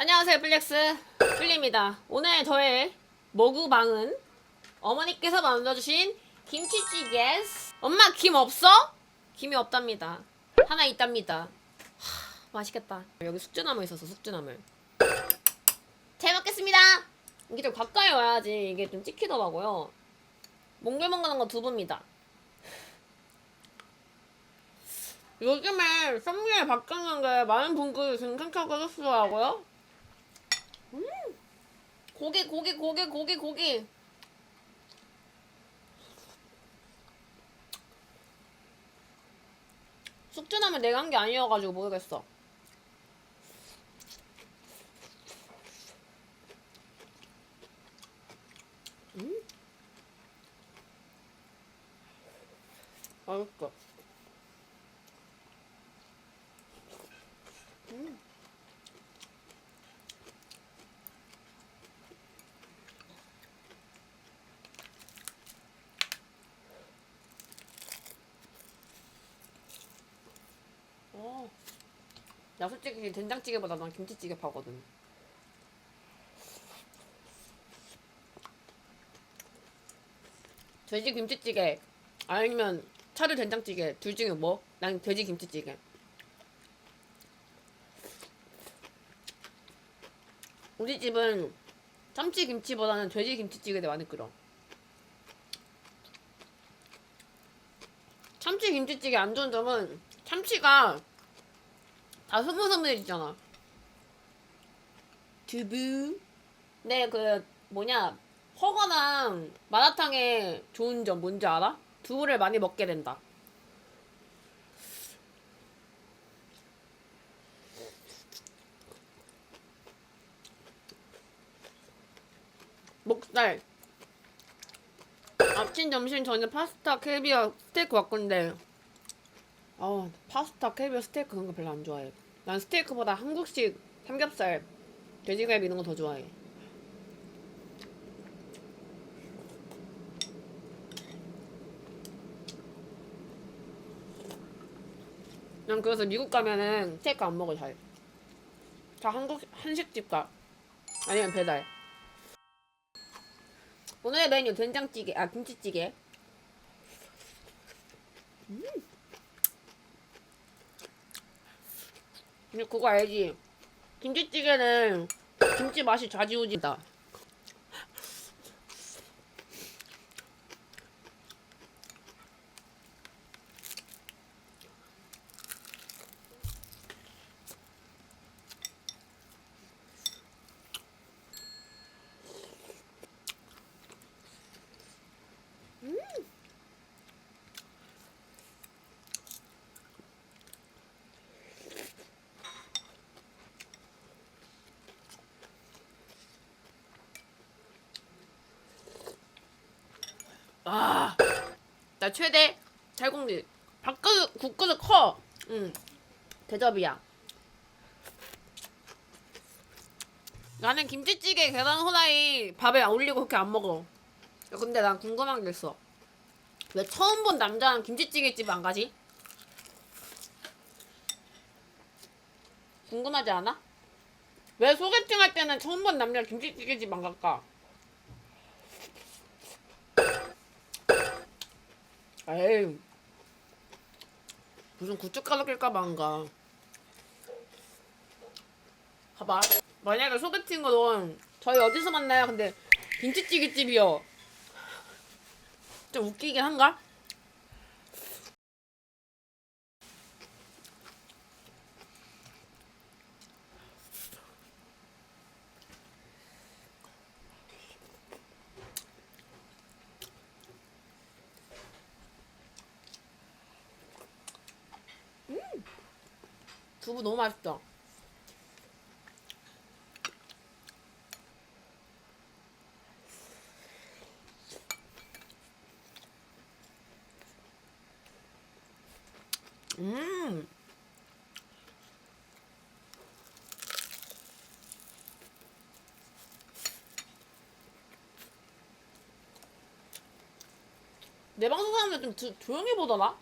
안녕하세요 플렉스. 플리입니다. 오늘 저의 먹으방은 어머니께서 만들어주신 김치찌개. 엄마 김 없어? 김이 없답니다. 하나 있답니다. 하, 맛있겠다. 여기 숙주나물 있어서 숙주나물 잘 먹겠습니다. 이게 좀 가까이 와야지 이게 좀 찍히더라고요. 몽글몽글한 거 두부입니다. 요즘에 썸네일 바뀌는 게 많은 분들이 괜찮다고 하시더라고요 음 고기 고기 고기 고기 고기. 숙주나물 내가 한 게 아니어가지고 모르겠어. 음? 맛있어. 음. 어. 나 솔직히 된장찌개보다 난 김치찌개 파거든. 돼지 김치찌개 아니면 차를 된장찌개 둘 중에 뭐? 난 돼지 김치찌개. 우리 집은 참치 김치보다는 돼지 김치찌개를 많이 끓여. 참치 김치찌개 안 좋은 점은 참치가 다 흐물흐물해지잖아. 두부. 네, 그 뭐냐 허거랑 마라탕의 좋은 점 뭔지 알아? 두부를 많이 먹게 된다. 목살. 아침, 점심, 저녁 파스타, 캐비어, 스테이크 바꾼데 아 파스타, 캐비어, 스테이크 그런 거 별로 안 좋아해. 난 스테이크보다 한국식 삼겹살, 돼지갈비 이런 거 더 좋아해. 난 그래서 미국 가면은 스테이크 안 먹어 잘. 다 한국 한식집 가. 아니면 배달. 오늘의 메뉴 된장찌개, 아 김치찌개. 음. 근데 그거 알지? 김치찌개는 김치 맛이 좌지우지다. 아, 나 최대 잘공리. 밥그릇, 국그릇 커. 응. 대접이야. 나는 김치찌개, 계란 후라이 밥에 안 올리고 그렇게 안 먹어. 야, 근데 난 궁금한 게 있어. 왜 처음 본 남자는 김치찌개 집 안 가지? 궁금하지 않아? 왜 소개팅 할 때는 처음 본 남자 김치찌개 집 안 갈까? 에이 무슨 구축가루 낄까봐 안가 봐봐 만약에 소개팅으로 저희 어디서 만나요? 근데 김치찌개 집이요 좀 웃기긴 한가? 두부 너무 맛있다. 음. 내 방송 사람들 좀 조- 조용히 보더라?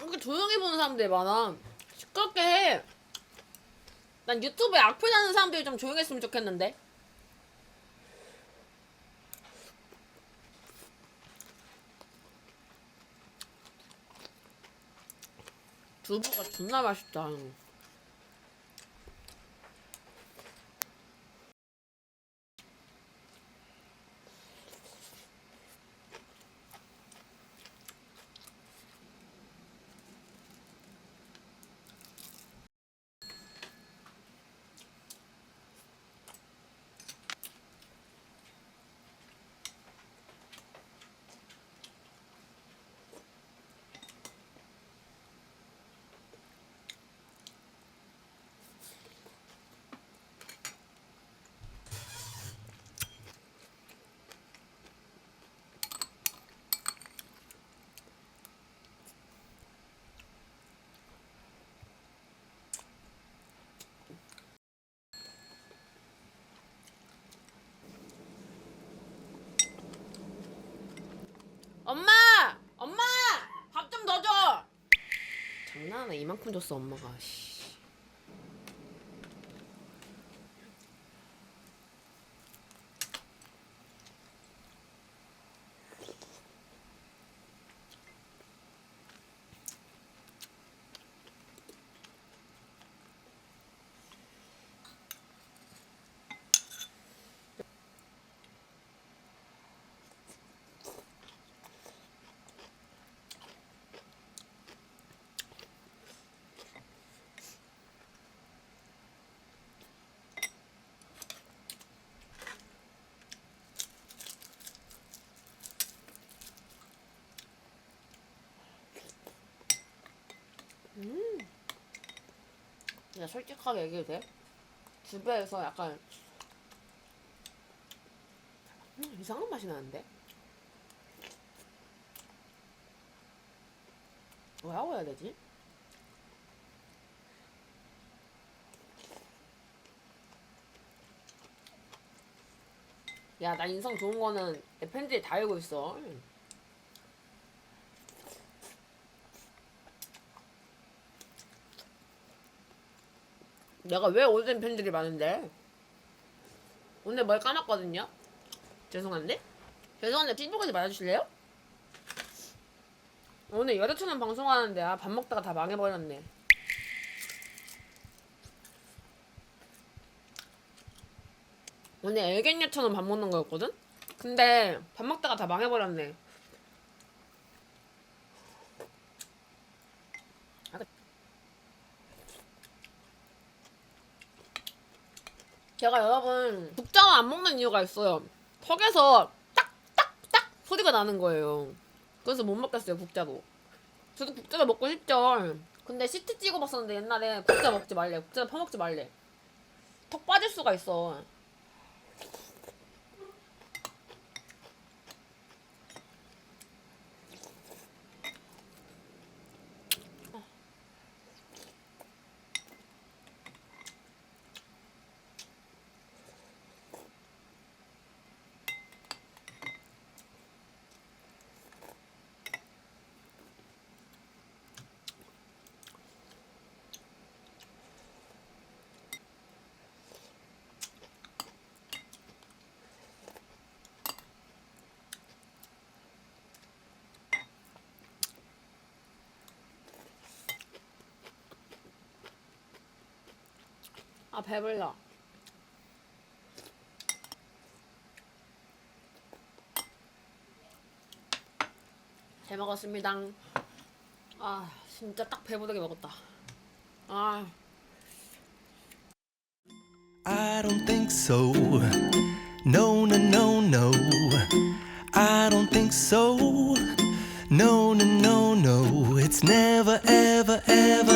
이렇게 조용히 보는 사람들이 많아. 시끄럽게 해. 난 유튜브에 악플 다는 사람들이 좀 조용했으면 좋겠는데. 두부가 존나 맛있다. 엄마! 엄마! 밥좀더 줘! 장난하나 이만큼 줬어 엄마가 씨. 그냥 솔직하게 얘기해도 돼? 집에서 약간 음, 이상한 맛이 나는데? 뭐라고 해야 되지? 야, 나 인성 좋은 거는 내 팬들이 다 알고 있어. 내가 왜 오랜 팬들이 많은데? 오늘 뭘 까놨거든요? 죄송한데? 죄송한데 피부까지 말아주실래요? 오늘 여자처럼 방송하는데 아, 밥 먹다가 다 망해버렸네 오늘 애견녀처럼 밥 먹는 거였거든? 근데 밥 먹다가 다 망해버렸네 제가 여러분 국장을 안 먹는 이유가 있어요. 턱에서 딱딱딱 소리가 나는 거예요. 그래서 못 먹겠어요 국자도. 저도 국자도 먹고 싶죠. 근데 시트 찍어 봤었는데 옛날에 국자 먹지 말래. 국자 퍼먹지 말래. 턱 빠질 수가 있어. 아 배불러. 잘 먹었습니다. 아 진짜 딱 배부르게 먹었다. 아 I don't think so. No, no, no, no. I don't think so. No, no, no, no. It's never, ever, ever,